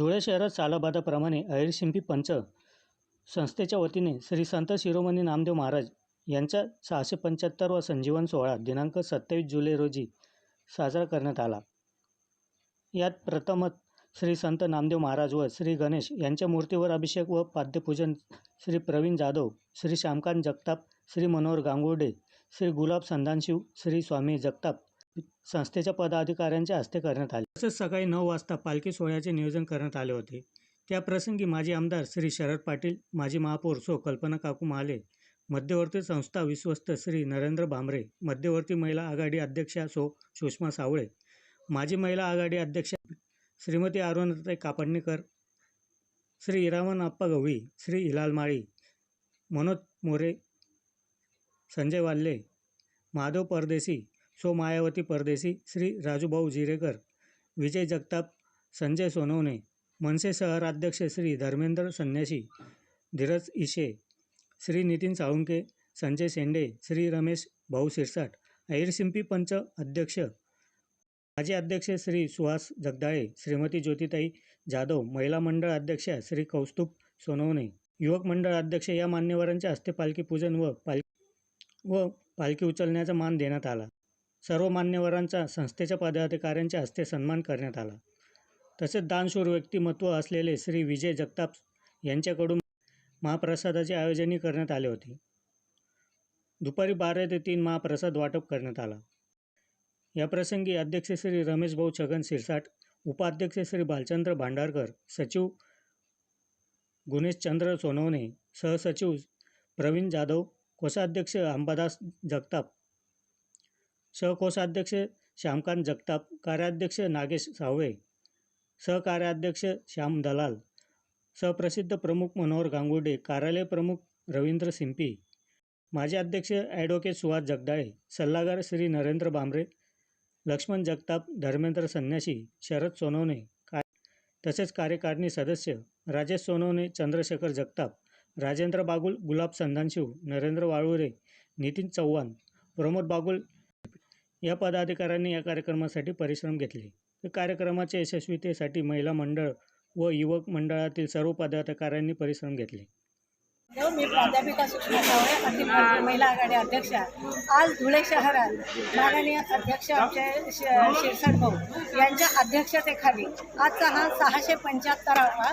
धुळे शहरात सालाबादाप्रमाणे अहिरशिंपी पंच संस्थेच्या वतीने श्री संत शिरोमणी नामदेव महाराज यांचा सहाशे पंच्याहत्तरवा संजीवन सोहळा दिनांक सत्तावीस जुलै रोजी साजरा करण्यात आला. यात प्रथमच श्री संत नामदेव महाराज व श्री गणेश यांच्या मूर्तीवर अभिषेक व पाद्यपूजन श्री प्रवीण जाधव श्री श्यामकांत जगताप श्री मनोहर गांगुर्डे श्री गुलाब संधानशिव श्री स्वामी जगताप संस्थेच्या पदाधिकाऱ्यांच्या हस्ते करण्यात आले. तसेच सकाळी नऊ वाजता पालखी सोहळ्याचे नियोजन करण्यात आले होते. त्याप्रसंगी माजी आमदार श्री शरद पाटील माजी महापौर सो कल्पना काकू महाले मध्यवर्ती संस्था विश्वस्त श्री नरेंद्र भांबरे मध्यवर्ती महिला आघाडी अध्यक्षा सो सुषमा सावळे माजी महिला आघाडी अध्यक्षा श्रीमती अरुणताई कापडणीकर श्री इरावण आप्पा गवळी श्री हिलाल माळी मनोज मोरे संजय वाल्ले माधव परदेशी सो मायावती परदेशी श्री राजूभाऊ जिरेकर विजय जगताप संजय सोनवणे मनसे शहराध्यक्ष श्री धर्मेंद्र संन्याशी धीरज इशे श्री नितीन साळुंके संजय शेंडे श्री रमेश भाऊ शिरसाट अहिरशिंपी पंच अध्यक्ष माजी अध्यक्ष श्री सुहास जगदाळे श्रीमती ज्योतिताई जाधव महिला मंडळ अध्यक्षा श्री कौस्तुभ सोनवणे युवक मंडळ अध्यक्ष या मान्यवरांच्या हस्ते पालखी पूजन व पाल व पालखी उचलण्याचा मान देण्यात आला. सर्व मान्यवरांचा संस्थेच्या पदाधिकाऱ्यांच्या हस्ते सन्मान करण्यात आला. तसेच दानशूर व्यक्तिमत्व असलेले श्री विजय जगताप यांच्याकडून महाप्रसादाचे आयोजनही करण्यात आले होते. दुपारी बारा ते तीन महाप्रसाद वाटप करण्यात आला. याप्रसंगी अध्यक्ष श्री रमेश भाऊ छगन सिरसाट उपाध्यक्ष श्री भालचंद्र भांडारकर सचिव गुणेशचंद्र सोनवणे सहसचिव प्रवीण जाधव कोषाध्यक्ष अंबादास जगताप सहकोषाध्यक्ष श्यामकांत जगताप कार्याध्यक्ष नागेश सावळे सहकार्याध्यक्ष श्याम दलाल सहप्रसिद्ध प्रमुख मनोहर गांगुर्डे कार्यालय प्रमुख रवींद्र सिंपी माजी अध्यक्ष ॲडव्होकेट सुहास जगदाळे सल्लागार श्री नरेंद्र बांबरे लक्ष्मण जगताप धर्मेंद्र संन्यासी शरद सोनवणे का तसेच कार्यकारिणी सदस्य राजेश सोनवणे चंद्रशेखर जगताप राजेंद्र बागुल गुलाब संधानशिव नरेंद्र वाळुरे नितीन चव्हाण प्रमोद बागुल या पदाधिकाऱ्यांनी या कार्यक्रमासाठी परिश्रम घेतले. कार्यक्रमाच्या यशस्वीतेसाठी महिला मंडळ व युवक मंडळातील सर्व पदाधिकाऱ्यांनी परिश्रम घेतले. मी प्राध्यापिका सुषमा सावळे अखिल महिला आघाडी अध्यक्षा. आज धुळे शहरात माननीय अध्यक्ष आमचे शिरसाट भाऊ यांच्या अध्यक्षतेखाली आजचा हा सहाशे पंच्याहत्तरावा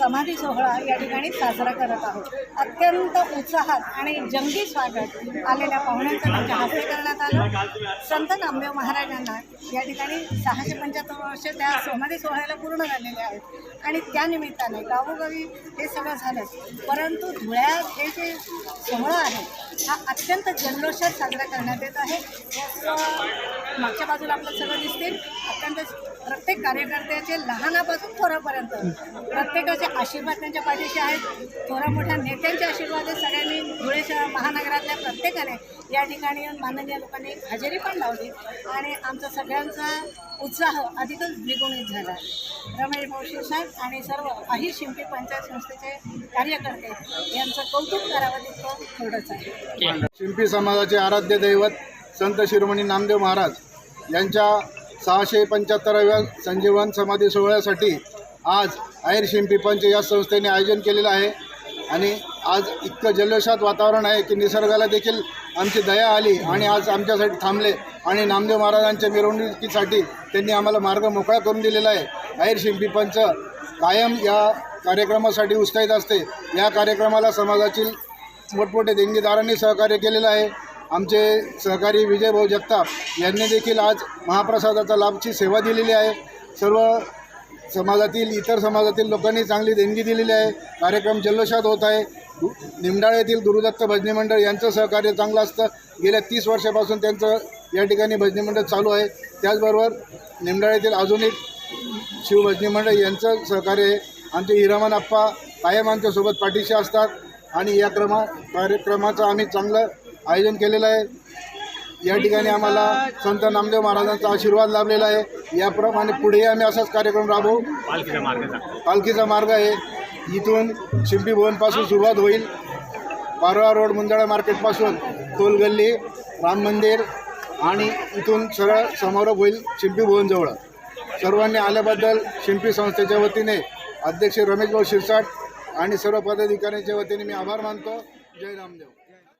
समाधी सोहळा या ठिकाणी साजरा करत आहोत. अत्यंत उत्साहात आणि जंगी स्वागत आलेल्या पाहुण्यांचं त्यांच्या हस्ते करण्यात आलं. संत नामदेव महाराजांना या ठिकाणी सहाशे पंच्याहत्तर वर्ष त्या समाधी सोहळ्याला पूर्ण झालेले आहेत. आणि त्या निमित्ताने गावोगावी हे सगळं झालं. परंतु धुळ्यात हे जे सोहळा आहे हा अत्यंत जल्लोषात साजरा करण्यात येत आहे. मागच्या बाजूला आपलं सगळं दिसतील. अत्यंत प्रत्येक कार्यकर्त्याचे लहानापासून थोरापर्यंत. प्रत्येकाचे आशीर्वाद त्यांच्या पाठीशी आहेत. थोरा मोठ्या नेत्यांचे आशीर्वाद आहेत सगळ्यांनी. धुळे शहर महानगरातल्या प्रत्येकाने या ठिकाणी येऊन माननीय लोकांनी हजेरी पण लावली. आणि आमचा सगळ्यांचा उत्साह अधिकच द्विगुणित झाला. रमेश भाऊ शिरसाट आणि सर्व अहिर शिंपी पंचायत संस्थेचे कार्यकर्ते यांचं कौतुक करावं तितकं थोडंच आहे. शिंपी समाजाचे आराध्य दैवत संत शिरोमणी नामदेव महाराज यांच्या सहाशे पंच्याहत्तराव्या संजीवन समाधी सोहळ्यासाठी आज आयर शिंपी पंच या संस्थेने आयोजन केलेलं आहे. आणि आज इतकं जल्लोषात वातावरण आहे की निसर्गाला देखील आमची दया आली आणि आज आमच्यासाठी थांबले आणि नामदेव महाराजांच्या मिरवणुकीसाठी त्यांनी आम्हाला मार्ग मोकळा करून दिलेला आहे. आयर शिंपी पंच कायम या कार्यक्रमासाठी उत्साहित असते. या कार्यक्रमाला समाजातील मोठमोठे देणगीदारांनी सहकार्य केलेलं आहे. आमचे सहकारी विजयभाऊ जगताप यांनी देखील आज महाप्रसादाचा लाभची सेवा दिलेली आहे. सर्व समाजातील इतर समाजातील लोकांनी चांगली देणगी दिलेली आहे. कार्यक्रम जल्लोषात होत आहे. दु- निमडाळ येथील गुरुदत्त भजनी मंडळ यांचं सहकार्य चांगलं असतं. गेल्या तीस वर्षापासून त्यांचं या ठिकाणी भजनी मंडळ चालू आहे. त्याचबरोबर निमडाळ येथील अजून एक शिवभजनी मंडळ यांचं सहकार्य आहे. आमचे हिरामन आप्पा कायम आमच्यासोबत पाठीशी असतात. आणि या क्रमा कार्यक्रमाचं आम्ही चांगलं आयोजन केलेलं आहे. या ठिकाणी आम्हाला संत नामदेव महाराजांचा आशीर्वाद लाभलेला आहे. याप्रमाणे पुढेही आम्ही असाच कार्यक्रम राबवू. पालखीचा मार्ग आहे. इथून शिंपी भवनपासून सुरुवात होईल. पारोळा रोड मुंदळा मार्केटपासून तोलगल्ली राम मंदिर आणि इथून सरळ समारोप होईल शिंपी भवनजवळ. सर्वांनी आल्याबद्दल शिंपी संस्थेच्या वतीने अध्यक्ष रमेशभाऊ शिरसाट आणि सर्व पदाधिकाऱ्यांच्या वतीने मी आभार मानतो. जय रामदेव